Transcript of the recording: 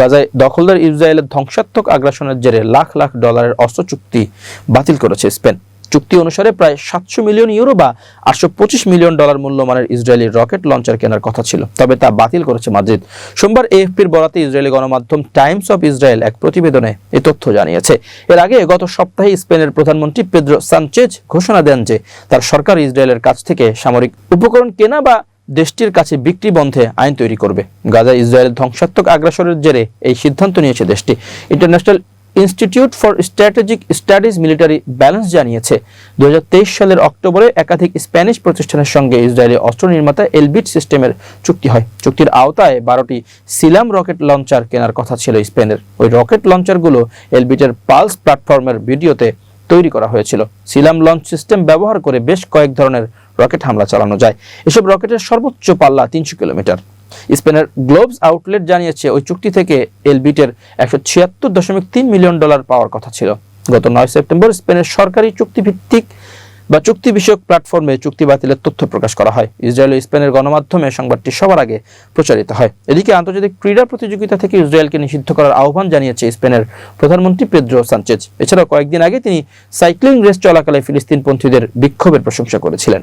গাজায় দখলদার ইসরায়েলের ধ্বংসাত্মক আগ্রাসনের জেরে লাখ লাখ ডলারের অস্ত্র চুক্তি বাতিল করেছে স্পেন। চুক্তি অনুসারে প্রায় সাতশো মিলিয়ন ইউরো বা আটশো পঁচিশ মিলিয়ন ডলার মূল্যমানের ইসরায়েলি রকেট লঞ্চার কেনার কথা ছিল, তবে তা বাতিল করেছে মাদ্রিদ। সোমবার এএফপির বরাতে ইসরায়েলি গণমাধ্যম টাইমস অফ ইসরায়েল এক প্রতিবেদনে এ তথ্য জানিয়েছে। এর আগে গত সপ্তাহে স্পেনের প্রধানমন্ত্রী পেদ্রো সানচেজ ঘোষণা দেন যে তার সরকার ইসরায়েলের কাছ থেকে সামরিক উপকরণ কেনা বা দেশটির কাছে বিক্রি বন্ধে আইন তৈরি করবে। গাজা ইসরায়েলের ধ্বংসাত্মক আগ্রাসনের জেরে এই সিদ্ধান্ত নিয়েছে দেশটি। International Institute for Strategic Studies Military Balance জানিয়েছে দুই হাজার তেইশ সালের অক্টোবরে একাধিক স্প্যানিশ প্রতিষ্ঠানের সঙ্গে ইসরায়েলি অস্ত্র নির্মাতা এলবিট সিস্টেমের চুক্তি হয়। চুক্তির আওতায় বারোটি সিলাম রকেট লঞ্চার কেনার কথা ছিল স্পেনের। ওই রকেট লঞ্চারগুলো এলবিটের পালস প্ল্যাটফর্মের ভিডিওতে তৈরি করা হয়েছিল। সিলাম লঞ্চ সিস্টেম ব্যবহার করে বেশ কয়েক ধরনের রকেট হামলা চালানো যায়। এসব রকেটের সর্বোচ্চ পাল্লা তিনশো কিলোমিটার। স্পেনের গ্লোবস আউটলেট জানিয়েছে, ওই চুক্তি থেকে এলবিটের একশো ছিয়াত্তর দশমিক তিন মিলিয়ন ডলার পাওয়ার কথা ছিল। গত নয় সেপ্টেম্বর স্পেনের সরকারি চুক্তিভিত্তিক বা চুক্তি বিষয়ক প্ল্যাটফর্মে চুক্তি বাতিলের তথ্য প্রকাশ করা হয়। ইসরায়েল ও স্পেনের গণমাধ্যমে সংবাদটি সবার আগে প্রচারিত হয়। এদিকে আন্তর্জাতিক ক্রীড়া প্রতিযোগিতা থেকে ইসরায়েলকে নিষিদ্ধ করার আহ্বান জানিয়েছে স্পেনের প্রধানমন্ত্রী পেদ্রো সানচেজ। এছাড়াও কয়েকদিন আগে তিনি সাইক্লিং রেস চলাকালে ফিলিস্তিনপন্থীদের বিক্ষোভের প্রশংসা করেছিলেন।